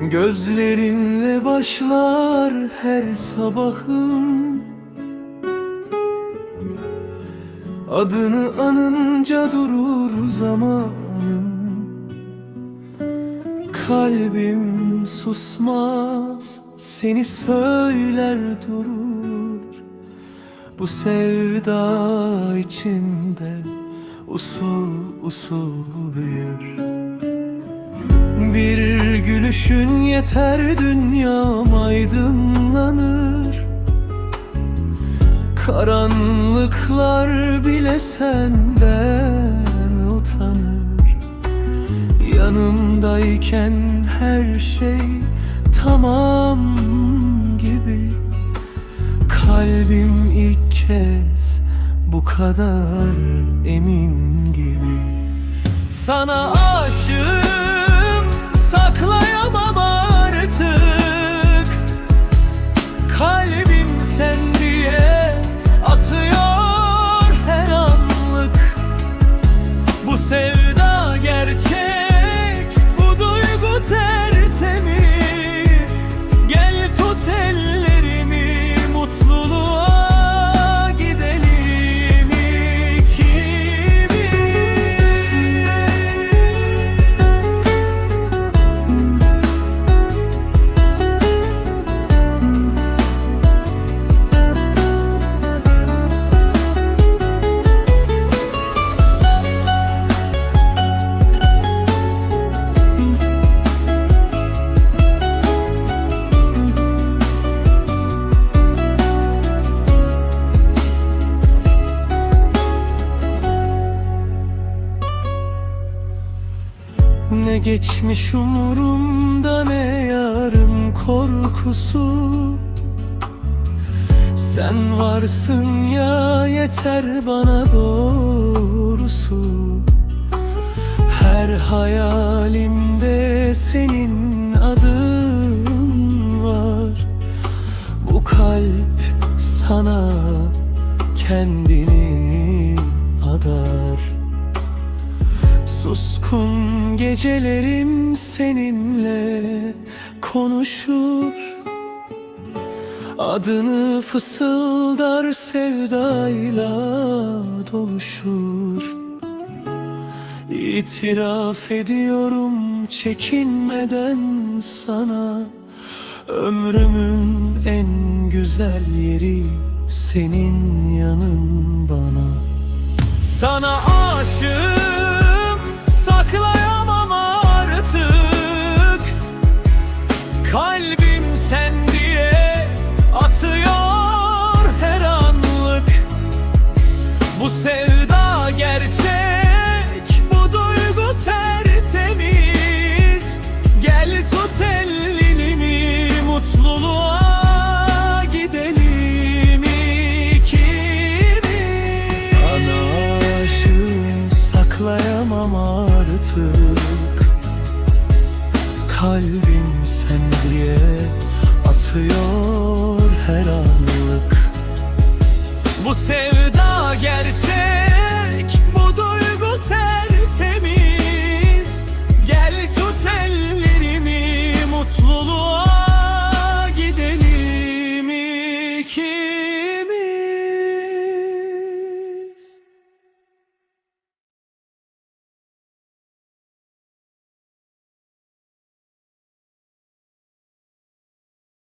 Gözlerinle başlar her sabahım. Adını anınca durur zamanım. Kalbim susmaz seni söyler durur. Bu sevda içinde usul usul büyür. Bir gülüşün yeter dünyam aydınlanır. Karanlıklar bile senden utanır. Yanımdayken her şey tamam gibi. Kalbim ilk kez bu kadar emin gibi. Sana aşığım Ne geçmiş umurumda ne yarın korkusu. Sen varsın ya yeter bana doğrusu. Her hayalimde senin adın var. Bu kalp sana kendini adar Suskun gecelerim seninle konuşur. Adını fısıldar sevdayla doluşur. İtiraf ediyorum çekinmeden sana. Ömrümün en güzel yeri senin yanın bana. Sana aşığım Kalbim sen diye atıyor her anlık. Bu sevda tek